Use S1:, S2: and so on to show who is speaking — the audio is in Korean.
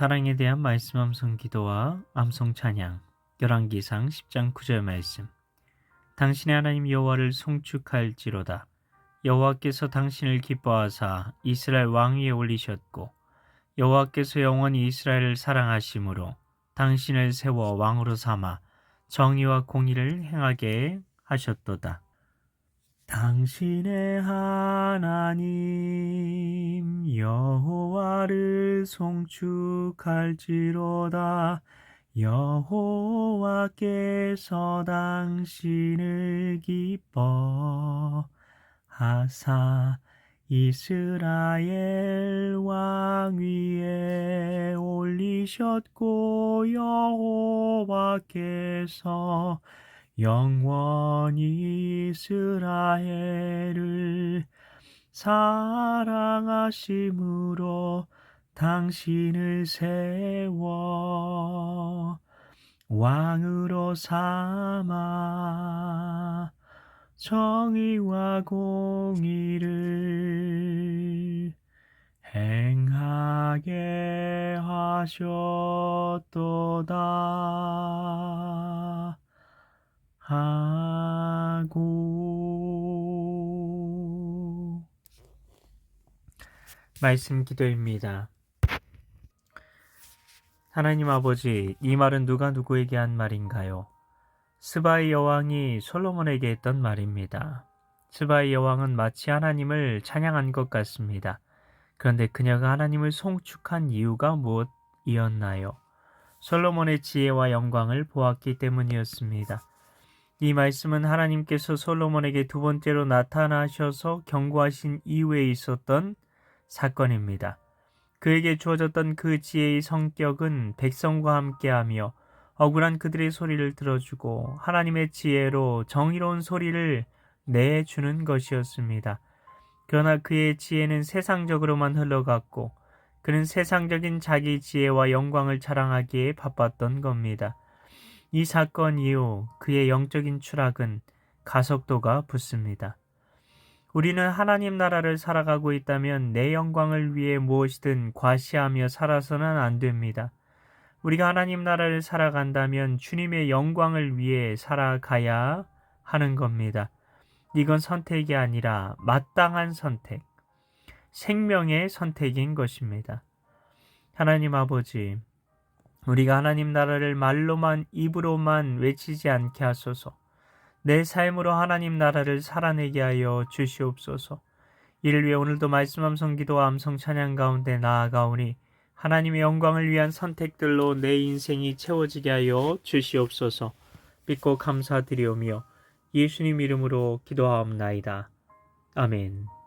S1: 사랑에 대한 말씀 암송 기도와 암송 찬양 열왕기상 10장 9절 말씀 당신의 하나님 여호와를 송축할지로다 여호와께서 당신을 기뻐하사 이스라엘 왕 위에 올리셨고 여호와께서 영원히 이스라엘을 사랑하심으로 당신을 세워 왕으로 삼아 정의와 공의를 행하게 하셨도다. 당신의 하나님 여호와를 송축할지로다. 여호와께서 당신을 기뻐하사 이스라엘 왕 위에 올리셨고 여호와께서 영원히 이스라엘을 사랑하심으로 당신을 세워 왕으로 삼아 정의와 공의를 행하게 하셨도다. 하고 말씀 기도입니다. 하나님 아버지, 이 말은 누가 누구에게 한 말인가요? 스바의 여왕이 솔로몬에게 했던 말입니다. 스바의 여왕은 마치 하나님을 찬양한 것 같습니다. 그런데 그녀가 하나님을 송축한 이유가 무엇이었나요? 솔로몬의 지혜와 영광을 보았기 때문이었습니다. 이 말씀은 하나님께서 솔로몬에게 두 번째로 나타나셔서 경고하신 이후에 있었던 사건입니다. 그에게 주어졌던 그 지혜의 성격은 백성과 함께하며 억울한 그들의 소리를 들어주고 하나님의 지혜로 정의로운 소리를 내주는 것이었습니다. 그러나 그의 지혜는 세상적으로만 흘러갔고 그는 세상적인 자기 지혜와 영광을 자랑하기에 바빴던 겁니다. 이 사건 이후 그의 영적인 추락은 가속도가 붙습니다. 우리는 하나님 나라를 살아가고 있다면 내 영광을 위해 무엇이든 과시하며 살아서는 안 됩니다. 우리가 하나님 나라를 살아간다면 주님의 영광을 위해 살아가야 하는 겁니다. 이건 선택이 아니라 마땅한 선택, 생명의 선택인 것입니다. 하나님 아버지, 우리가 하나님 나라를 말로만 입으로만 외치지 않게 하소서. 내 삶으로 하나님 나라를 살아내게 하여 주시옵소서. 이를 위해 오늘도 말씀 암송 기도와 암송 찬양 가운데 나아가오니 하나님의 영광을 위한 선택들로 내 인생이 채워지게 하여 주시옵소서. 믿고 감사드리오며 예수님 이름으로 기도하옵나이다. 아멘.